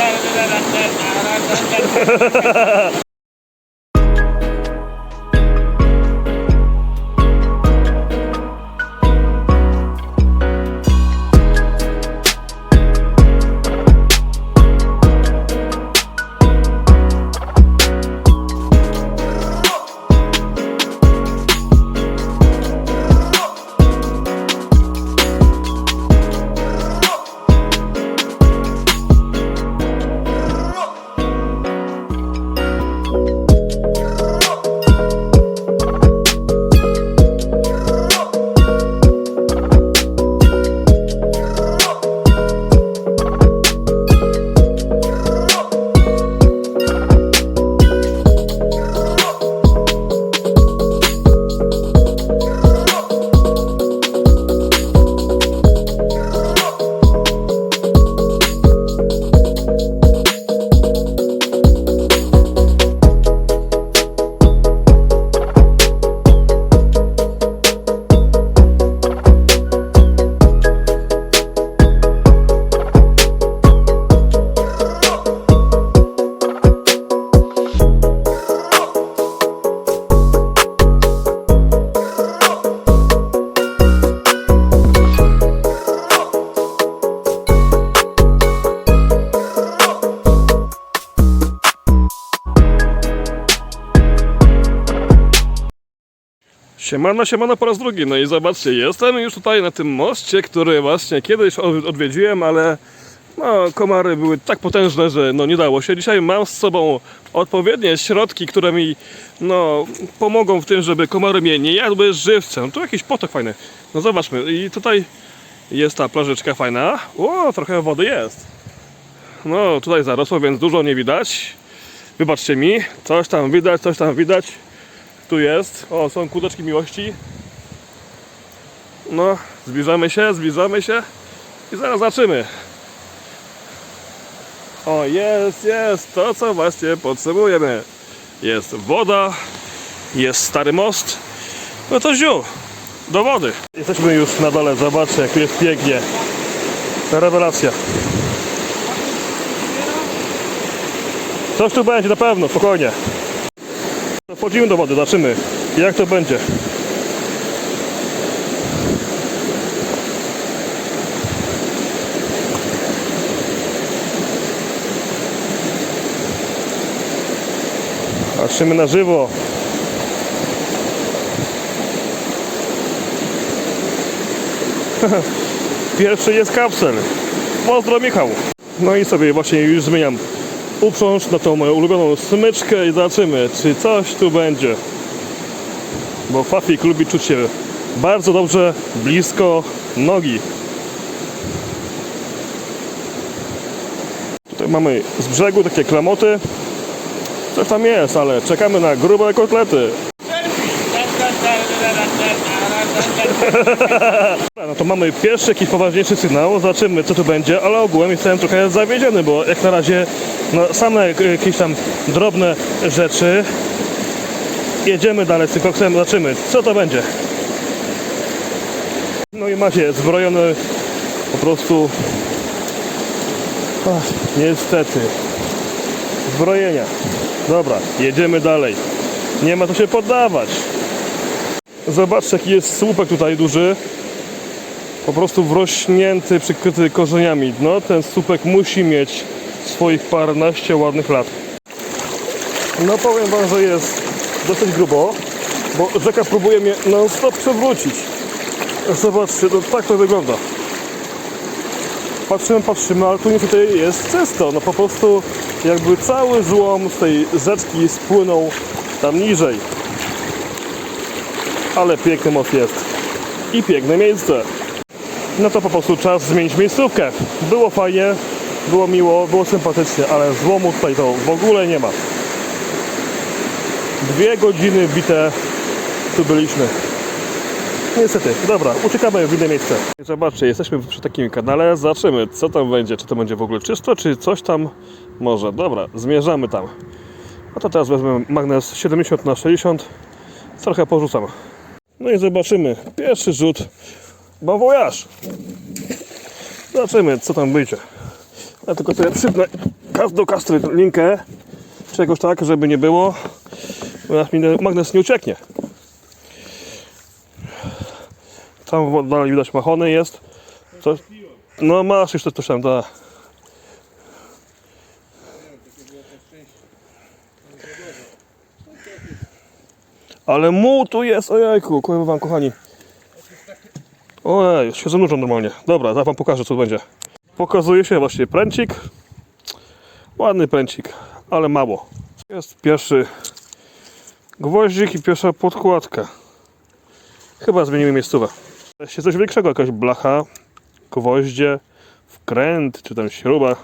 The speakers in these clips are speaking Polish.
ハハハハ! Siemano, siemano po raz drugi. No i zobaczcie, jestem już tutaj na tym moście, który właśnie kiedyś od- odwiedziłem, ale no, komary były tak potężne, że no nie dało się. Dzisiaj mam z sobą odpowiednie środki, które mi no, pomogą w tym, żeby komary mnie nie jadły żywcem. Tu jakiś potok fajny. No zobaczmy. I tutaj jest ta plażyczka fajna. O, trochę wody jest. No, tutaj zarosło, więc dużo nie widać. Wybaczcie mi, coś tam widać, coś tam widać. Tu jest. O, są kudeczki miłości. No, zbliżamy się, zbliżamy się i zaraz zobaczymy. O, jest, jest, to co właśnie potrzebujemy. Jest woda, jest stary most. No to ziu, do wody. Jesteśmy już na dole, zobaczcie jak tu jest pięknie. Rewelacja. Coś tu będzie na pewno, spokojnie. Wchodzimy do wody, zobaczymy jak to będzie. Patrzymy na żywo. Pierwszy jest kapsel. Pozdro Michał. No i sobie właśnie już zmieniam uprząż na tą moją ulubioną smyczkę i zobaczymy, czy coś tu będzie. Bo Fafik lubi czuć się bardzo dobrze blisko nogi. Tutaj mamy z brzegu takie klamoty. Coś tam jest, ale czekamy na grube kotlety. Dobra, No to mamy pierwszy jakiś poważniejszy sygnał, zobaczymy co tu będzie, ale ogółem jestem trochę zawiedziony, bo jak na razie no, same jakieś tam drobne rzeczy. Jedziemy dalej z tym koksem, zobaczymy co to będzie. No i macie zbrojony po prostu Ach, niestety zbrojenia. Dobra, jedziemy dalej. Nie ma co się poddawać. Zobaczcie jaki jest słupek tutaj duży. Po prostu wrośnięty, przykryty korzeniami. No ten słupek musi mieć swoich paręnaście ładnych lat. No powiem wam, że jest dosyć grubo, bo rzeka próbuje mnie non stop przewrócić. Zobaczcie, no tak to wygląda. Patrzymy, patrzymy, ale tu niestety jest czysto. No po prostu jakby cały złom z tej rzeczki spłynął tam niżej. Ale piękny most jest. I piękne miejsce. No to po prostu czas zmienić miejscówkę. Było fajnie, było miło, było sympatycznie, ale złomu tutaj to w ogóle nie ma. Dwie godziny bite tu byliśmy. Niestety, dobra, uciekamy w inne miejsce. Zobaczcie, jesteśmy przy takim kanale, zobaczymy co tam będzie, czy to będzie w ogóle czysto, czy coś tam może. Dobra, zmierzamy tam. No to teraz wezmę magnes 70 na 60 trochę porzucam. No i zobaczymy. Pierwszy rzut. Voyage. Zobaczymy, co tam wyjdzie. Ja tylko sobie przypnę do kastry linkę, czegoś tak, żeby nie było, bo magnes nie ucieknie. Tam dalej widać machony jest. Co? No masz jeszcze coś tam, tak. Ale mu tu jest, ojejku, powiem wam kochani. Ojej, już się zanurzą normalnie. Dobra, zaraz wam pokażę co będzie. Pokazuje się właśnie pręcik. Ładny pręcik, ale mało. Jest pierwszy gwoździk i pierwsza podkładka. Chyba zmienimy miejscówę. Jest coś większego, jakaś blacha, gwoździe, wkręt, czy tam śruba.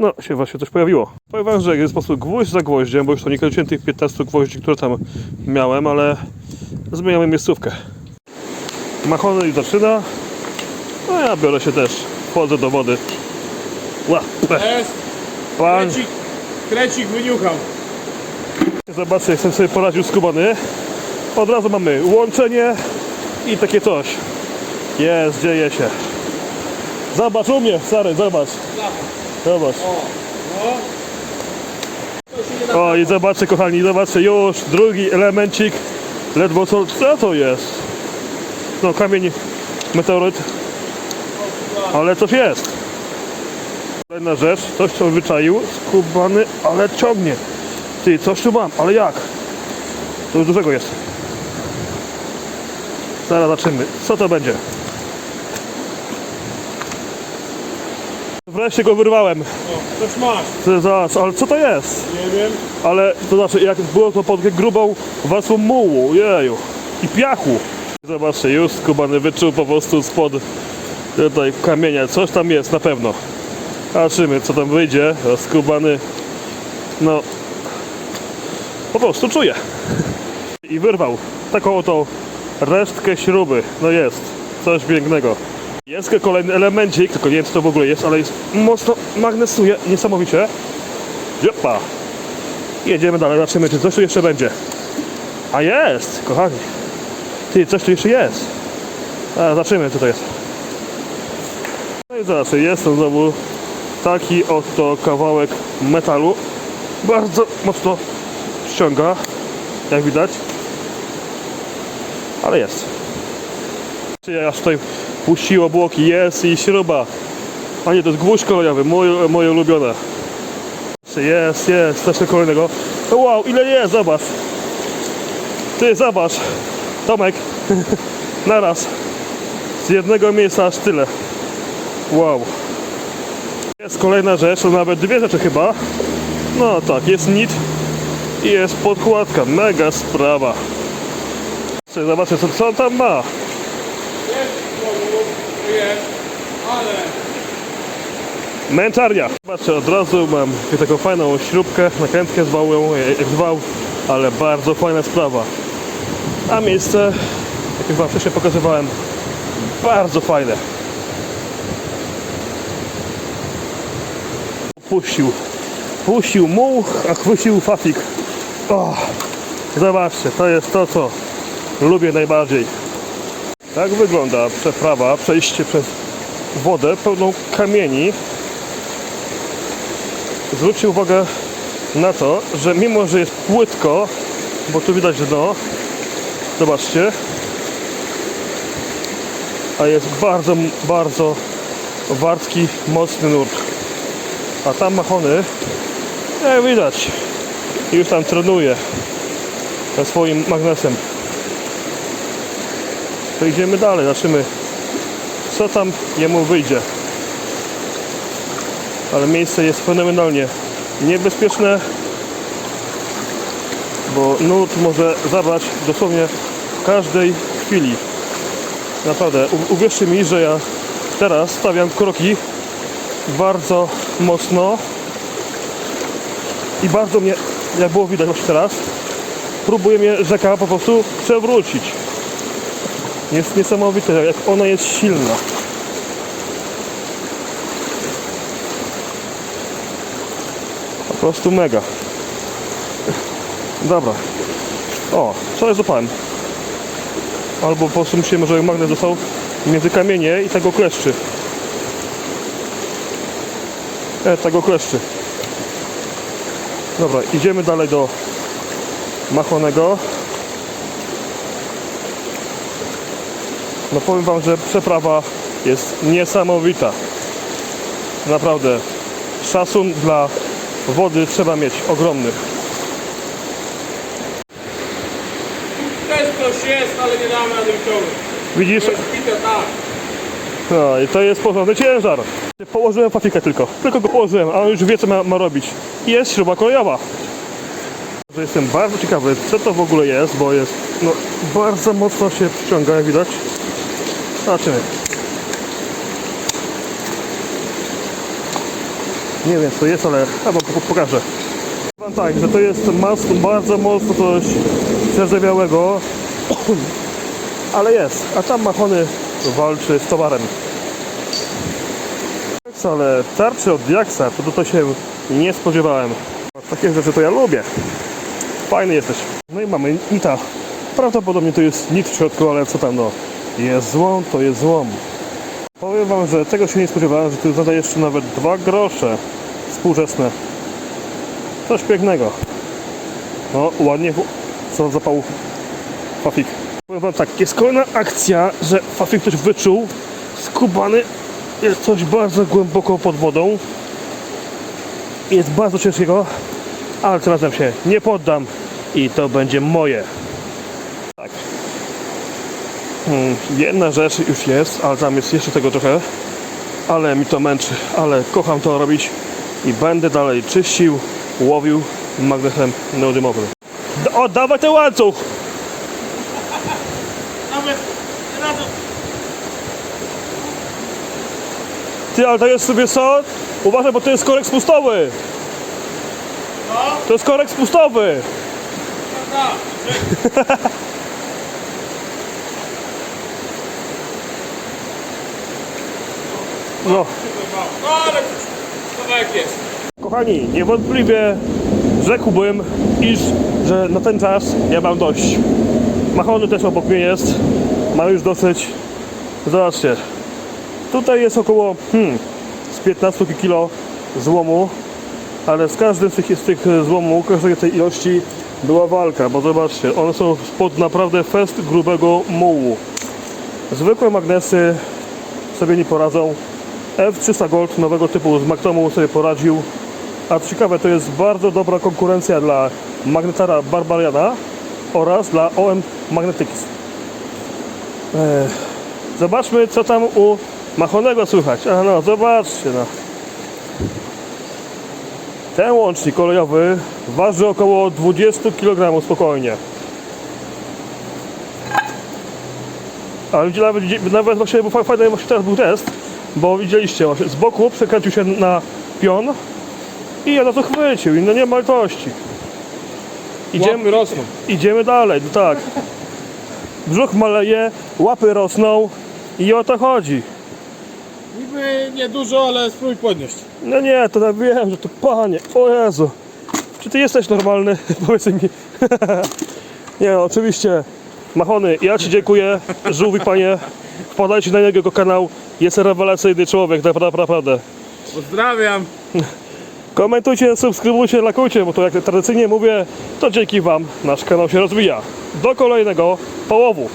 No, się właśnie coś pojawiło. Powiem wam, że jest po prostu gwóźdź za gwoździem, bo już to nie kończyłem tych 15 gwoździ, które tam miałem, ale zmieniamy miejscówkę. Machony i zaczyna. No ja biorę się też. Wchodzę do wody. Ła, pan. krecik, krecik wyniuchał. Zobaczcie, sam sobie poradził skubany. Od razu mamy łączenie i takie coś. Jest, dzieje się. Zobacz u mnie, stary, zobacz. Zobacz. O i zobaczcie kochani, zobaczcie już drugi elemencik. Ledwo co, co to jest? No kamień, meteoryt. Ale coś jest. Kolejna rzecz, coś co wyczaił, skubany, ale ciągnie. Ty, coś tu mam, ale jak? To już dużego jest. Zaraz zobaczymy, co to będzie. Wreszcie go wyrwałem. O, coś masz. Ty, Zobacz, ale co to jest? Nie wiem. Ale to znaczy, jak było to pod grubą warstwą mułu, jeju, i piachu. Zobaczcie, już skubany wyczuł po prostu spod tutaj kamienia, coś tam jest na pewno. Zobaczymy, co tam wyjdzie, skubany, no, po prostu czuje. I wyrwał taką oto resztkę śruby, no jest, coś pięknego. Jest kolejny elemencik, tylko nie wiem co to w ogóle jest, ale jest mocno magnesuje, niesamowicie. Jopa. Jedziemy dalej, zobaczymy, czy coś tu jeszcze będzie. A jest, kochani. Ty, coś tu jeszcze jest. A, zobaczymy, co to jest. No i zobaczcie, jest to znowu taki oto kawałek metalu. Bardzo mocno ściąga, jak widać. Ale jest. Czy aż tutaj puściło błoki, jest i śruba. A nie, to jest gwóźdź kolejowy, moje, moje ulubione. Jest, jest, coś kolejnego. No Wow, ile jest, zobacz. Ty, zobacz. Tomek. Naraz. Z jednego miejsca aż tyle. Wow. Jest kolejna rzecz, to nawet dwie rzeczy chyba. No tak, jest nit i jest podkładka. Mega sprawa. Zobaczyć, co, co on tam ma. Jest, ale Męczarnia. Zobaczcie, od razu mam taką fajną śrubkę, nakrętkę zwał ją, jak zwał, ale bardzo fajna sprawa. A miejsce, jak już wam wcześniej pokazywałem, bardzo fajne. Puścił, puścił muł, a chwycił fafik. Zobaczcie, to jest to, co lubię najbardziej. Tak wygląda przeprawa, przejście przez wodę pełną kamieni. Zwróćcie uwagę na to, że mimo, że jest płytko, bo tu widać dno, zobaczcie, a jest bardzo, bardzo wartki, mocny nurt. A tam machony, jak widać, już tam trenuje ze swoim magnesem. To idziemy dalej, zobaczymy co tam jemu wyjdzie. Ale miejsce jest fenomenalnie niebezpieczne, bo nurt może zabrać dosłownie w każdej chwili. Naprawdę, uwierzcie mi, że ja teraz stawiam kroki bardzo mocno i bardzo mnie, jak było widać właśnie teraz, próbuje mnie rzeka po prostu przewrócić. Jest niesamowite, jak ona jest silna. Po prostu mega. Dobra. O, jest złapałem? Albo po prostu myślałem, że magnes został między kamienie i tego kleszczy. E, tego kleszczy. Dobra, idziemy dalej do machonego. No powiem wam, że przeprawa jest niesamowita. Naprawdę. Szacun dla wody trzeba mieć ogromny. Też coś jest, ale nie damy rady wyciągnąć. Widzisz? To jest bite tak. No i to jest porządny ciężar. Położyłem patykę tylko. Tylko go położyłem, a on już wie co ma, ma robić. Jest śruba kolejowa. Jestem bardzo ciekawy co to w ogóle jest, bo jest no, bardzo mocno się przyciąga jak widać. Zobaczymy. Nie wiem co jest, ale ja wam po- pokażę. Powiem tak, że to jest mas, bardzo mocno coś przerzewiałego, ale jest. A tam machony walczy z towarem. Ale tarczy od Diaksa, to, to się nie spodziewałem. Takie rzeczy to ja lubię. Fajny jesteś. No i mamy nita. Prawdopodobnie to jest nit w środku, ale co tam no. Jest złom, to jest złom. Powiem wam, że tego się nie spodziewałem, że tu zada jeszcze nawet dwa grosze współczesne. Coś pięknego. No, ładnie co zapał Fafik. Powiem wam tak, jest kolejna akcja, że Fafik ktoś wyczuł, skubany, jest coś bardzo głęboko pod wodą. Jest bardzo ciężkiego, ale tym razem się nie poddam i to będzie moje. Hmm, jedna rzecz już jest, ale tam jest jeszcze tego trochę, ale mi to męczy, ale kocham to robić i będę dalej czyścił, łowił magnesem neodymowym. O, dawaj ten łańcuch! Ty, ale to jest sobie co? Uważaj, bo to jest korek spustowy! No, To jest korek spustowy! tak, tak. No, ale kawałek jest. kochani, niewątpliwie rzekłbym, iż, że na ten czas ja mam dość. Machony też obok mnie jest, ma już dosyć. Zobaczcie, tutaj jest około hmm, z 15 kg złomu, ale z każdym z tych, z tych złomu, każdej tej ilości była walka, bo zobaczcie, one są spod naprawdę fest grubego mułu. Zwykłe magnesy sobie nie poradzą. F300 Gold nowego typu z Magtomu sobie poradził. A ciekawe, to jest bardzo dobra konkurencja dla magnetara Barbariana oraz dla OM Magnetics. Zobaczmy, co tam u Machonego słychać. A no, zobaczcie, no. Ten łącznik kolejowy waży około 20 kg spokojnie. Ale nawet, nawet właśnie był fa- fajny właśnie teraz był test, bo widzieliście właśnie z boku przekręcił się na pion i ja na to chwycił i no nie ma litości. Idziemy, Łapy rosną. idziemy dalej, no tak. Brzuch maleje, łapy rosną i o to chodzi. Niby niedużo, ale spróbuj podnieść. No nie, to ja wiem, że to panie, o Jezu. Czy ty jesteś normalny? Powiedz mi. nie, no, oczywiście. Machony, ja ci dziękuję. Żółwik panie. Wpadajcie na jego kanał. Jest rewelacyjny człowiek, naprawdę, naprawdę. Pozdrawiam. Komentujcie, subskrybujcie, lakujcie, bo to jak tradycyjnie mówię, to dzięki wam nasz kanał się rozwija. Do kolejnego połowu.